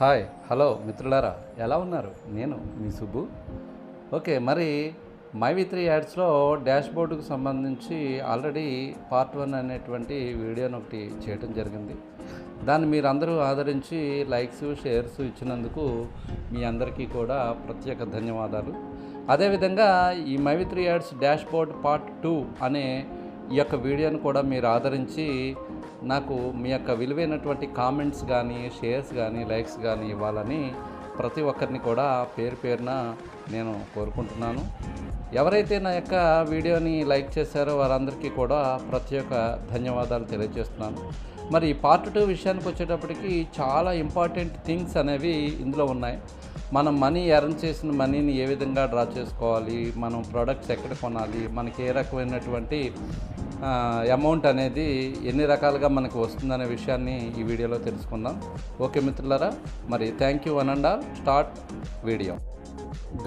Hi hello మిత్రులారా ఎలా ఉన్నారు? నేను మీ సుబ్బు. ఓకే మరి మైవి త్రీ యాడ్స్లో డాష్ బోర్డుకు సంబంధించి ఆల్రెడీ పార్ట్ వన్ అనేటువంటి వీడియోని ఒకటి చేయడం జరిగింది. దాన్ని మీరందరూ ఆదరించి లైక్స్ షేర్స్ ఇచ్చినందుకు మీ అందరికీ కూడా ప్రత్యేక ధన్యవాదాలు. అదేవిధంగా ఈ MyV three ads dashboard part two అనే ఈ యొక్క వీడియోను కూడా మీరు ఆదరించి నాకు మీ యొక్క విలువైనటువంటి కామెంట్స్ కానీ షేర్స్ కానీ లైక్స్ కానీ ఇవ్వాలని ప్రతి ఒక్కరిని కూడా పేరు పేరున నేను కోరుకుంటున్నాను. ఎవరైతే నా యొక్క వీడియోని లైక్ చేశారో వారందరికీ కూడా ప్రత్యేక ధన్యవాదాలు తెలియజేస్తున్నాను. మరి పార్ట్ టూ విషయానికి వచ్చేటప్పటికి చాలా ఇంపార్టెంట్ థింగ్స్ అనేవి ఇందులో ఉన్నాయి. మనం మనీ ఎర్న్ చేసిన మనీని ఏ విధంగా డ్రా చేసుకోవాలి? మనం ప్రోడక్ట్స్ ఎక్కడ కొనాలి? మనకి ఏ రకమైనటువంటి అమౌంట్ అనేది ఎన్ని రకాలుగా మనకు వస్తుందనే విషయాన్ని ఈ వీడియోలో తెలుసుకుందాం. ఓకే మిత్రులారా మరి thank you one and all start video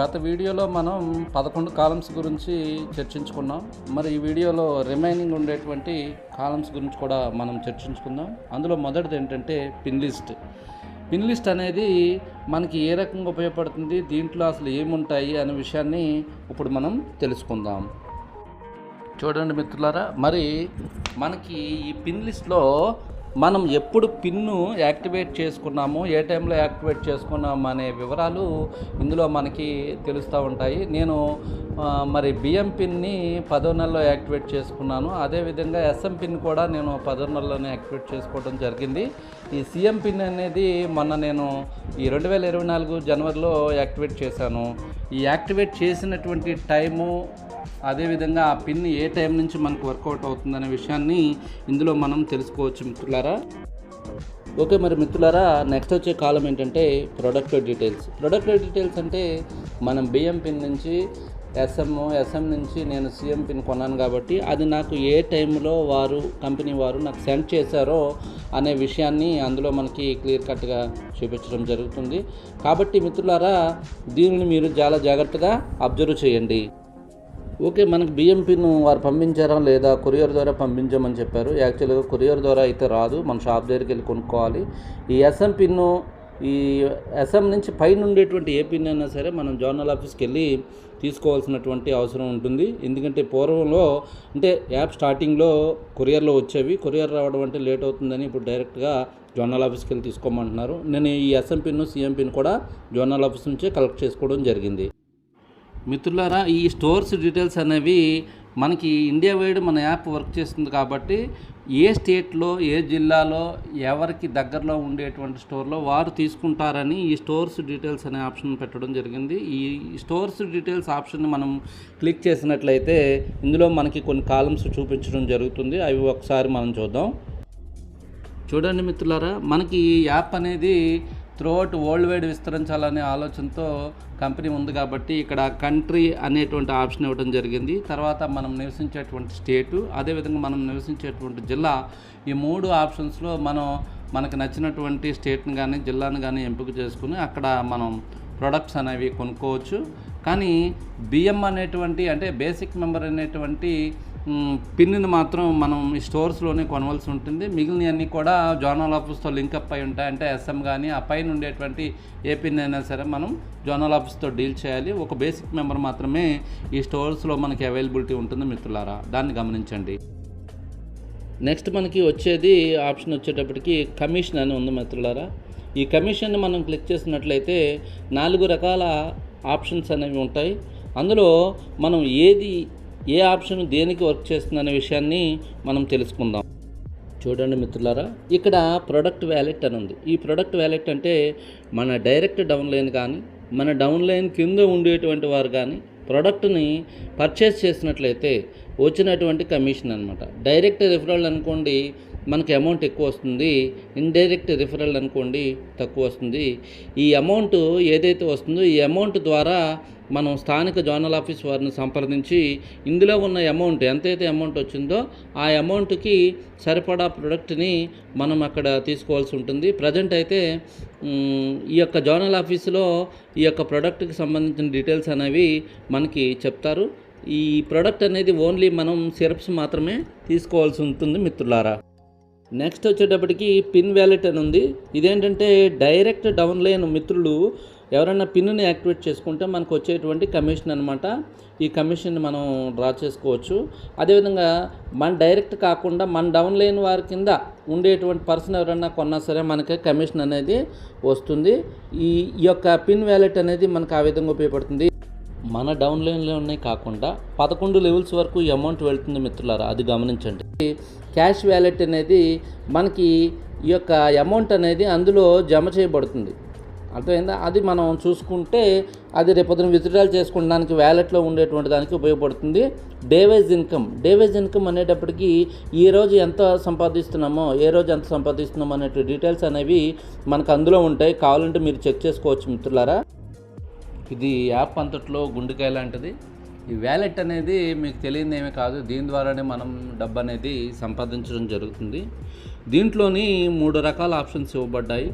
గత వీడియోలో మనం పదకొండు కాలమ్స్ గురించి చర్చించుకున్నాం. మరి ఈ వీడియోలో రిమైనింగ్ ఉండేటువంటి కాలమ్స్ గురించి కూడా మనం చర్చించుకుందాం. అందులో మొదటిది ఏంటంటే పిన్ లిస్ట్ పిన్ లిస్ట్ అనేది మనకి ఏ రకంగా ఉపయోగపడుతుంది దీంట్లో అసలు ఏముంటాయి అనే విషయాన్ని ఇప్పుడు మనం తెలుసుకుందాం. చూడండి మిత్రులారా మరి మనకి ఈ పిన్ లిస్ట్లో మనం ఎప్పుడు పిన్ను యాక్టివేట్ చేసుకున్నాము ఏ టైంలో యాక్టివేట్ చేసుకున్నాము అనే వివరాలు ఇందులో మనకి తెలుస్తూ ఉంటాయి. నేను మరి బిఎం పిన్ని పదో నెలలో యాక్టివేట్ చేసుకున్నాను. అదేవిధంగా ఎస్ఎం పిన్ కూడా నేను పదో నెలలోనే యాక్టివేట్ చేసుకోవడం జరిగింది. ఈ సిఎం పిన్ అనేది మొన్న నేను ఈ రెండు వేల ఇరవై నాలుగు జనవరిలో యాక్టివేట్ చేశాను. ఈ యాక్టివేట్ చేసినటువంటి టైము అదేవిధంగా ఆ పిన్ ఏ టైం నుంచి మనకు వర్కౌట్ అవుతుందనే విషయాన్ని ఇందులో మనం తెలుసుకోవచ్చు మిత్రులారా. ఓకే మరి మిత్రులారా నెక్స్ట్ వచ్చే కాలం ఏంటంటే ప్రొడక్ట్ డీటెయిల్స్ ప్రొడక్ట్ డీటెయిల్స్ అంటే మనం బియ్యం పిన్ నుంచి ఎస్ఎం ఎస్ఎం నుంచి నేను సీఎం పిన్ కొన్నాను కాబట్టి అది నాకు ఏ టైంలో వారు కంపెనీ వారు నాకు సెండ్ చేశారో అనే విషయాన్ని అందులో మనకి క్లియర్ కట్గా చూపించడం జరుగుతుంది. కాబట్టి మిత్రులారా దీనిని మీరు చాలా జాగ్రత్తగా అబ్జర్వ్ చేయండి. ఓకే మనకు బియ్యం పిన్ వారు పంపించారా లేదా కొరియర్ ద్వారా పంపించామని చెప్పారు. యాక్చువల్గా కొరియర్ ద్వారా అయితే రాదు. మన షాప్ దగ్గరికి వెళ్ళి కొనుక్కోవాలి. ఈ ఎస్ఎం పిన్ను ఈ ఎస్ఎం నుంచి పైన ఉండేటువంటి ఏ పిన్ అయినా సరే మనం జోనల్ ఆఫీస్కి వెళ్ళి తీసుకోవాల్సినటువంటి అవసరం ఉంటుంది. ఎందుకంటే పూర్వంలో అంటే యాప్ స్టార్టింగ్లో కొరియర్లో వచ్చేవి. కొరియర్ రావడం అంటే లేట్ అవుతుందని ఇప్పుడు డైరెక్ట్గా జోనల్ ఆఫీస్కి వెళ్ళి తీసుకోమంటున్నారు. నేను ఈ ఎస్ఎం పిన్ సీఎం పిన్ కూడా జోనల్ ఆఫీస్ నుంచే కలెక్ట్ చేసుకోవడం జరిగింది. మిత్రులారా ఈ స్టోర్స్ డీటెయిల్స్ అనేవి మనకి ఇండియా వైడ్ మన యాప్ వర్క్ చేస్తుంది కాబట్టి ఏ స్టేట్లో ఏ జిల్లాలో ఎవరికి దగ్గరలో ఉండేటువంటి స్టోర్లో వారు తీసుకుంటారని ఈ స్టోర్స్ డీటెయిల్స్ అనే ఆప్షన్ పెట్టడం జరిగింది. ఈ స్టోర్స్ డీటెయిల్స్ ఆప్షన్ మనం క్లిక్ చేసినట్లయితే ఇందులో మనకి కొన్ని కాలమ్స్ చూపించడం జరుగుతుంది. అవి ఒకసారి మనం చూద్దాం. చూడండి మిత్రులారా మనకి ఈ యాప్ అనేది త్రూఅవుట్ వరల్డ్ వైడ్ విస్తరించాలనే ఆలోచనతో కంపెనీ ఉంది కాబట్టి ఇక్కడ కంట్రీ అనేటువంటి ఆప్షన్ ఇవ్వడం జరిగింది. తర్వాత మనం నివసించేటువంటి స్టేటు అదేవిధంగా మనం నివసించేటువంటి జిల్లా. ఈ మూడు ఆప్షన్స్లో మనం మనకు నచ్చినటువంటి స్టేట్ని కానీ జిల్లాను కానీ ఎంపిక చేసుకుని అక్కడ మనం ప్రొడక్ట్స్ అనేవి కొనుక్కోవచ్చు. కానీ బియ్యం అనేటువంటి అంటే బేసిక్ మెంబర్ అనేటువంటి పిన్ని మాత్రం మనం ఈ స్టోర్స్లోనే కొనవలసి ఉంటుంది. మిగిలినవన్నీ కూడా జోనల్ ఆఫీస్తో లింకప్ అయి ఉంటాయి. అంటే ఎస్ఎం కానీ ఆ పైన ఉండేటువంటి ఏ పిన్ అయినా సరే మనం జోనల్ ఆఫీస్తో డీల్ చేయాలి. ఒక బేసిక్ మెంబర్ మాత్రమే ఈ స్టోర్స్లో మనకి అవైలబిలిటీ ఉంటుంది మిత్రులారా. దాన్ని గమనించండి. నెక్స్ట్ మనకి వచ్చేది ఆప్షన్ వచ్చేటప్పటికి కమిషన్ అని ఉంది మిత్రులారా. ఈ కమిషన్ని మనం క్లిక్ చేసినట్లయితే నాలుగు రకాల ఆప్షన్స్ అనేవి ఉంటాయి. అందులో మనం ఏది ఏ ఆప్షన్ దేనికి వర్క్ చేస్తుందనే విషయాన్ని మనం తెలుసుకుందాం. చూడండి మిత్రులారా ఇక్కడ ప్రొడక్ట్ వ్యాలెట్ అని ఉంది. ఈ ప్రొడక్ట్ వ్యాలెట్ అంటే మన డైరెక్ట్ డౌన్ లైన్ కానీ మన డౌన్ లైన్ కింద ఉండేటువంటి వారు కానీ ప్రోడక్ట్ని పర్చేస్ చేసినట్లయితే వచ్చినటువంటి కమిషన్ అనమాట డైరెక్ట్ రిఫరల్ అనుకోండి మనకి అమౌంట్ ఎక్కువ వస్తుంది. ఇండైరెక్ట్ రిఫరల్ అనుకోండి తక్కువ వస్తుంది. ఈ అమౌంట్ ఏదైతే వస్తుందో ఈ అమౌంట్ ద్వారా మనం స్థానిక జోనల్ ఆఫీస్ వారిని సంప్రదించి ఇందులో ఉన్న అమౌంట్ ఎంతైతే అమౌంట్ వచ్చిందో ఆ అమౌంట్కి సరిపడా ప్రొడక్ట్ని మనం అక్కడ తీసుకోవాల్సి ఉంటుంది. ప్రజెంట్ అయితే ఈ యొక్క జోనల్ ఆఫీసులో ఈ యొక్క ప్రోడక్ట్కి సంబంధించిన డీటెయిల్స్ అనేవి మనకి చెప్తారు. ఈ ప్రోడక్ట్ అనేది ఓన్లీ మనం సిరప్స్ మాత్రమే తీసుకోవాల్సి ఉంటుంది మిత్రులారా. నెక్స్ట్ వచ్చేటప్పటికి పిన్ వ్యాలెట్ అని ఉంది. ఇదేంటంటే డైరెక్ట్ డౌన్ లైన్ మిత్రులు ఎవరైనా పిన్ని యాక్టివేట్ చేసుకుంటే మనకు వచ్చేటువంటి కమిషన్ అనమాట ఈ కమిషన్ మనం డ్రా చేసుకోవచ్చు. అదేవిధంగా మన డైరెక్ట్ కాకుండా మన డౌన్ లైన్ వారి కింద ఉండేటువంటి పర్సన్ ఎవరైనా కొన్నా సరే మనకి కమిషన్ అనేది వస్తుంది. ఈ యొక్క పిన్ వ్యాలెట్ అనేది మనకు ఆ విధంగా ఉపయోగపడుతుంది. మన డౌన్ లైన్లోనే కాకుండా పదకొండు లెవెల్స్ వరకు అమౌంట్ వెళ్తుంది మిత్రులారా అది గమనించండి. క్యాష్ వ్యాలెట్ అనేది మనకి ఈ యొక్క అమౌంట్ అనేది అందులో జమ చేయబడుతుంది. అర్థమైందా? అది మనం చూసుకుంటే అది రేపొద్దున విత్డ్రాల్ చేసుకోవడానికి వ్యాలెట్లో ఉండేటువంటి దానికి ఉపయోగపడుతుంది. డేవేజ్ ఇన్కమ్ డేవేజ్ ఇన్కమ్ అనేటప్పటికీ ఈ రోజు ఎంత సంపాదిస్తున్నామో ఏ రోజు ఎంత సంపాదిస్తున్నామో అనేటువంటి డీటెయిల్స్ అనేవి మనకు అందులో ఉంటాయి. కావాలంటే మీరు చెక్ చేసుకోవచ్చు మిత్రులారా. ఇది యాప్ అంతట్లో గుండెకాయ లాంటిది. ఈ వ్యాలెట్ అనేది మీకు తెలియదు ఏమీ కాదు. దీని ద్వారానే మనం డబ్బు అనేది సంపాదించడం జరుగుతుంది. దీంట్లోని మూడు రకాల ఆప్షన్స్ ఇవ్వబడ్డాయి.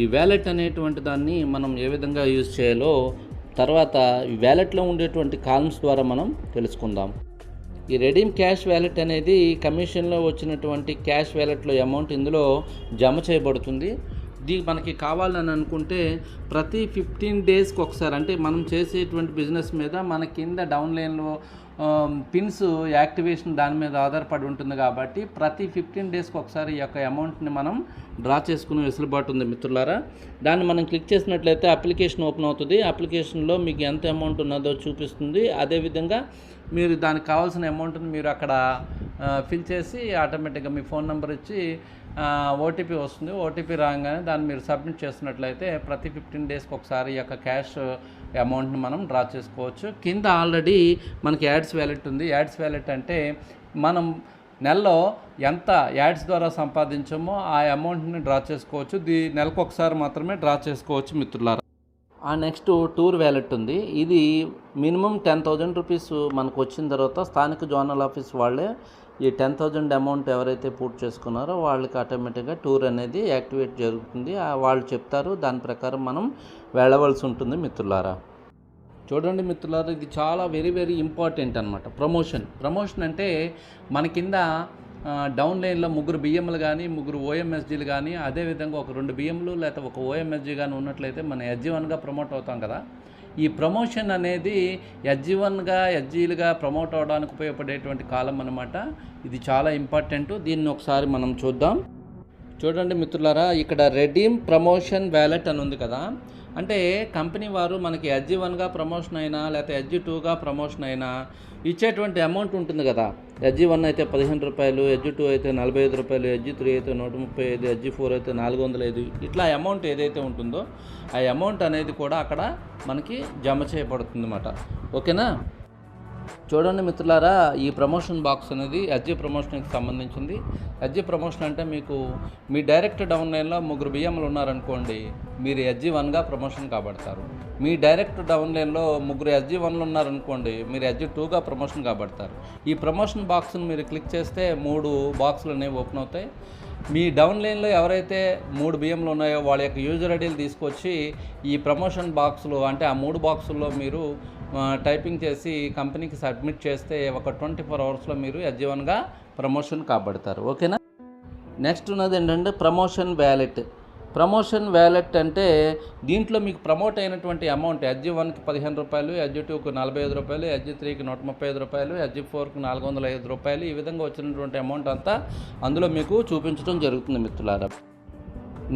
ఈ వ్యాలెట్ అనేటువంటి దాన్ని మనం ఏ విధంగా యూజ్ చేయాలో తర్వాత ఈ వ్యాలెట్లో ఉండేటువంటి కాలమ్స్ ద్వారా మనం తెలుసుకుందాం. ఈ రెడీమ్ క్యాష్ వ్యాలెట్ అనేది కమిషన్లో వచ్చినటువంటి క్యాష్ వ్యాలెట్లో అమౌంట్ ఇందులో జమ చేయబడుతుంది. ఇది మనకి కావాలని అనుకుంటే ప్రతి ఫిఫ్టీన్ డేస్కి ఒకసారి అంటే మనం చేసేటువంటి బిజినెస్ మీద మన కింద డౌన్ లైన్లో పిన్స్ యాక్టివేషన్ దాని మీద ఆధారపడి ఉంటుంది కాబట్టి ప్రతి ఫిఫ్టీన్ డేస్కి ఒకసారి ఈ యొక్క అమౌంట్ని మనం డ్రా చేసుకునే వెసులుబాటు ఉంది మిత్రులారా. దాన్ని మనం క్లిక్ చేసినట్లయితే అప్లికేషన్ ఓపెన్ అవుతుంది. అప్లికేషన్లో మీకు ఎంత అమౌంట్ ఉన్నదో చూపిస్తుంది. అదేవిధంగా మీరు దానికి కావాల్సిన అమౌంట్ని మీరు అక్కడ ఫిల్ చేసి ఆటోమేటిక్గా మీ ఫోన్ నెంబర్ ఇచ్చి ఓటీపీ వస్తుంది. ఓటీపీ రాగానే దాన్ని మీరు సబ్మిట్ చేసినట్లయితే ప్రతి ఫిఫ్టీన్ డేస్కి ఒకసారి ఈ యొక్క క్యాష్ అమౌంట్ని మనం డ్రా చేసుకోవచ్చు. కింద ఆల్రెడీ మనకి యాడ్స్ వ్యాలెట్ ఉంది. యాడ్స్ వ్యాలెట్ అంటే మనం నెలలో ఎంత యాడ్స్ ద్వారా సంపాదించామో ఆ అమౌంట్ని డ్రా చేసుకోవచ్చు. దీ నెలకు ఒకసారి మాత్రమే డ్రా చేసుకోవచ్చు మిత్రులారా. ఆ నెక్స్ట్ టూర్ వ్యాలెట్ ఉంది. ఇది మినిమం టెన్ థౌజండ్ రూపీస్ మనకు వచ్చిన తర్వాత స్థానిక జోనల్ ఆఫీస్ వాళ్ళే ఈ టెన్ థౌజండ్ అమౌంట్ ఎవరైతే పూర్తి చేసుకున్నారో వాళ్ళకి ఆటోమేటిక్గా టూర్ అనేది యాక్టివేట్ జరుగుతుంది. వాళ్ళు చెప్తారు దాని ప్రకారం మనం వెళ్ళవలసి ఉంటుంది మిత్రులారా. చూడండి మిత్రులారా ఇది చాలా వెరీ వెరీ ఇంపార్టెంట్ అనమాట ప్రమోషన్. ప్రమోషన్ అంటే మన కింద డౌన్ లైన్లో ముగ్గురు బియ్యంలు కానీ ముగ్గురు ఓఎంఎస్జీలు కానీ అదేవిధంగా ఒక రెండు బియ్యంలు లేకపోతే ఒక ఓఎంఎస్జీ కానీ ఉన్నట్లయితే మనం ఎస్జీ వన్గా ప్రమోట్ అవుతాం కదా. ఈ ప్రమోషన్ అనేది ఎస్జీ వన్గా ప్రమోట్ అవడానికి ఉపయోగపడేటువంటి కాలం అనమాట ఇది చాలా ఇంపార్టెంట్. దీన్ని ఒకసారి మనం చూద్దాం. చూడండి మిత్రులారా ఇక్కడ రెడీమ్ ప్రమోషన్ వ్యాలెట్ అని ఉంది కదా. అంటే కంపెనీ వారు మనకి ఎస్జీ వన్గా ప్రమోషన్ అయినా లేకపోతే ఎజ్జీ టూగా ప్రమోషన్ అయినా ఇచ్చేటువంటి అమౌంట్ ఉంటుంది కదా. ఎడ్జి వన్ అయితే పదిహేను రూపాయలు ఎడ్జి టూ అయితే నలభై ఐదు రూపాయలు ఎడ్జి త్రీ అయితే నూట ముప్పై ఐదు ఎడ్జి ఫోర్ అయితే నాలుగు వందల ఐదు. ఇట్లా అమౌంట్ ఏదైతే ఉంటుందో ఆ అమౌంట్ అనేది కూడా అక్కడ మనకి జమ చేయబడుతుంది అన్నమాట ఓకేనా? చూడండి మిత్రులారా ఈ ప్రమోషన్ బాక్స్ అనేది ఎస్జీ ప్రమోషన్కి సంబంధించింది. ఎస్జీ ప్రమోషన్ అంటే మీకు మీ డైరెక్ట్ డౌన్ లైన్లో ముగ్గురు బియ్యములు ఉన్నారనుకోండి మీరు ఎస్జీ వన్గా ప్రమోషన్ కాబడతారు. మీ డైరెక్ట్ డౌన్ లైన్లో ముగ్గురు ఎస్జీ వన్లు ఉన్నారనుకోండి మీరు ఎస్జీ టూగా ప్రమోషన్ కాబడతారు. ఈ ప్రమోషన్ బాక్స్ని మీరు క్లిక్ చేస్తే మూడు బాక్సులు అనేవి ఓపెన్ అవుతాయి. మీ డౌన్ లైన్లో ఎవరైతే మూడు బియ్యంలు ఉన్నాయో వాళ్ళ యొక్క యూజర్ ఐడీలు తీసుకొచ్చి ఈ ప్రమోషన్ బాక్సులు అంటే ఆ మూడు బాక్సుల్లో మీరు టైపింగ్ చేసి కంపెనీకి సబ్మిట్ చేస్తే ఒక ట్వంటీ ఫోర్ అవర్స్లో మీరు యజ్జీవన్గా ప్రమోషన్ కాబడతారు. ఓకేనా? నెక్స్ట్ ఉన్నది ఏంటంటే ప్రమోషన్ వ్యాలెట్. ప్రమోషన్ వ్యాలెట్ అంటే దీంట్లో మీకు ప్రమోట్ అయినటువంటి అమౌంట్ ఎజ్జీ వన్కి పదిహేను రూపాయలు ఎజ్జీ టూకి నలభై ఐదు రూపాయలు ఎజ్జీ త్రీకి నూట ముప్పై ఐదు రూపాయలు ఎజ్జీ ఫోర్కి నాలుగు వందల ఐదు రూపాయలు ఈ విధంగా వచ్చినటువంటి అమౌంట్ అంతా అందులో మీకు చూపించడం జరుగుతుంది మిత్రులారా.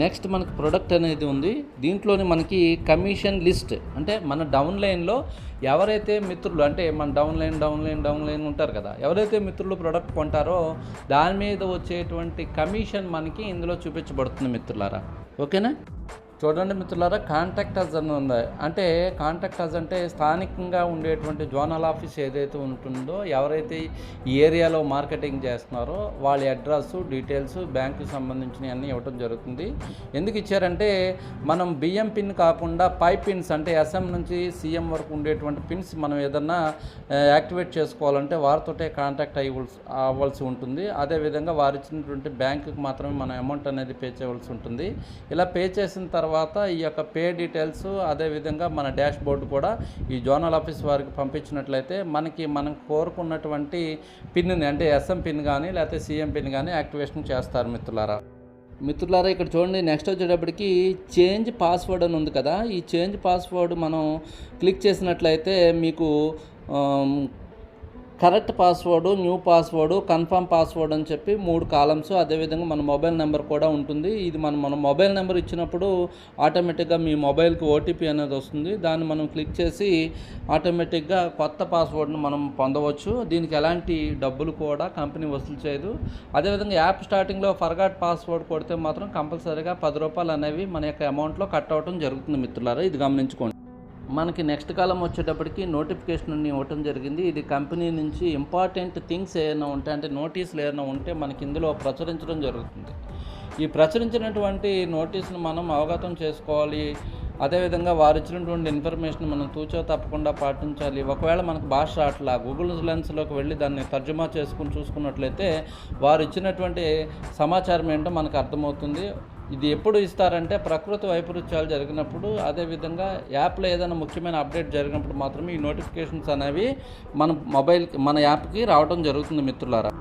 నెక్స్ట్ మనకి ప్రొడక్ట్ అనేది ఉంది. దీంట్లోని మనకి కమిషన్ లిస్ట్ అంటే మన డౌన్ లైన్లో ఎవరైతే మిత్రులు అంటే మన down line down line down line ఉంటారు కదా ఎవరైతే మిత్రులు ప్రొడక్ట్ కొంటారో దాని మీద వచ్చేటువంటి కమిషన్ మనకి ఇందులో చూపించబడుతుంది మిత్రులారా. ఓకేనా? చూడండి మిత్రులారా కాంటాక్ట్ అజ్ అని ఉంది. అంటే కాంటాక్ట్ అంటే స్థానికంగా ఉండేటువంటి జోనల్ ఆఫీస్ ఏదైతే ఉంటుందో ఎవరైతే ఈ ఏరియాలో మార్కెటింగ్ చేస్తున్నారో వాళ్ళ అడ్రస్ డీటెయిల్స్ బ్యాంకుకి సంబంధించినవి అన్నీ ఇవ్వటం జరుగుతుంది. ఎందుకు ఇచ్చారంటే మనం బియ్యం పిన్ కాకుండా పై పిన్స్ అంటే ఎస్ఎం నుంచి సీఎం వరకు ఉండేటువంటి పిన్స్ మనం ఏదన్నా యాక్టివేట్ చేసుకోవాలంటే వారితోటే కాంటాక్ట్ అయ్యవలసి అవ్వాల్సి ఉంటుంది. అదేవిధంగా వారు ఇచ్చినటువంటి బ్యాంకుకి మాత్రమే మనం అమౌంట్ అనేది పే చేయవలసి ఉంటుంది. ఇలా పే చేసిన తర్వాత తర్వాత ఈ యొక్క పే డీటెయిల్స్ అదేవిధంగా మన డాష్ బోర్డు కూడా ఈ జోనల్ ఆఫీస్ వారికి పంపించినట్లయితే మనకి మనం కోరుకున్నటువంటి పిన్ని అంటే ఎస్ఎం పిన్ కానీ లేకపోతే సీఎం పిన్ కానీ యాక్టివేషన్ చేస్తారు మిత్రులారా. మిత్రులారా ఇక్కడ చూడండి నెక్స్ట్ వచ్చేటప్పటికి చేంజ్ పాస్వర్డ్ అని ఉంది కదా. ఈ చేంజ్ పాస్వర్డ్ మనం క్లిక్ చేసినట్లయితే మీకు correct password new password confirm password అని చెప్పి మూడు కాలమ్స్. అదేవిధంగా మన మొబైల్ నెంబర్ కూడా ఉంటుంది. ఇది మనం మన మొబైల్ నెంబర్ ఇచ్చినప్పుడు ఆటోమేటిక్గా మీ మొబైల్కి ఓటీపీ అనేది వస్తుంది. దాన్ని మనం క్లిక్ చేసి ఆటోమేటిక్గా కొత్త పాస్వర్డ్ను మనం పొందవచ్చు. దీనికి ఎలాంటి డబ్బులు కూడా కంపెనీ వసూలు చేయదు. అదేవిధంగా యాప్ స్టార్టింగ్లో ఫర్గాట్ పాస్వర్డ్ కొడితే మాత్రం కంపల్సరీగా పది రూపాయలు అనేవి మన యొక్క అమౌంట్లో కట్ అవ్వడం జరుగుతుంది మిత్రులారా. ఇది గమనించుకోండి. మనకి నెక్స్ట్ కాలం వచ్చేటప్పటికి నోటిఫికేషన్ ఇవ్వటం జరిగింది. ఇది కంపెనీ నుంచి ఇంపార్టెంట్ థింగ్స్ ఏమైనా ఉంటే అంటే నోటీసులు ఏమైనా ఉంటే మనకి ఇందులో ప్రచురించడం జరుగుతుంది. ఈ ప్రచురించినటువంటి నోటీసును మనం అవగతం చేసుకోవాలి. అదేవిధంగా వారు ఇచ్చినటువంటి ఇన్ఫర్మేషన్ మనం తూచో తప్పకుండా పాటించాలి. ఒకవేళ మనకు భాష అట్లా గూగుల్ లెన్స్లోకి వెళ్ళి దాన్ని తర్జుమా చేసుకుని చూసుకున్నట్లయితే వారు ఇచ్చినటువంటి సమాచారం ఏంటో మనకు అర్థమవుతుంది. ఇది ఎప్పుడు ఇస్తారంటే ప్రకృతి వైపరీత్యాలు జరిగినప్పుడు అదేవిధంగా యాప్లో ఏదైనా ముఖ్యమైన అప్డేట్ జరిగినప్పుడు మాత్రమే ఈ నోటిఫికేషన్స్ అనేవి మన మొబైల్ మన యాప్కి రావడం జరుగుతుంది మిత్రులారా.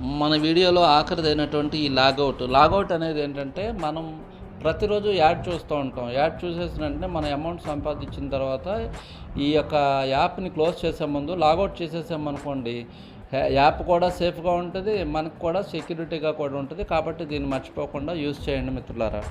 మన వీడియోలో ఆఖరిదైనటువంటి ఈ లాగౌట్. లాగౌట్ అనేది ఏంటంటే మనం ప్రతిరోజు యాడ్ చూస్తూ ఉంటాం. యాడ్ చూసేసిన వెంటనే మన అమౌంట్ సంపాదించిన తర్వాత ఈ యొక్క యాప్ని క్లోజ్ చేసే ముందు లాగౌట్ చేసేసామనుకోండి యాప్ కూడా సేఫ్గా ఉంటుంది మనకు కూడా సెక్యూరిటీగా కూడా ఉంటుంది కాబట్టి దీన్ని మర్చిపోకుండా యూస్ చేయండి మిత్రులారా.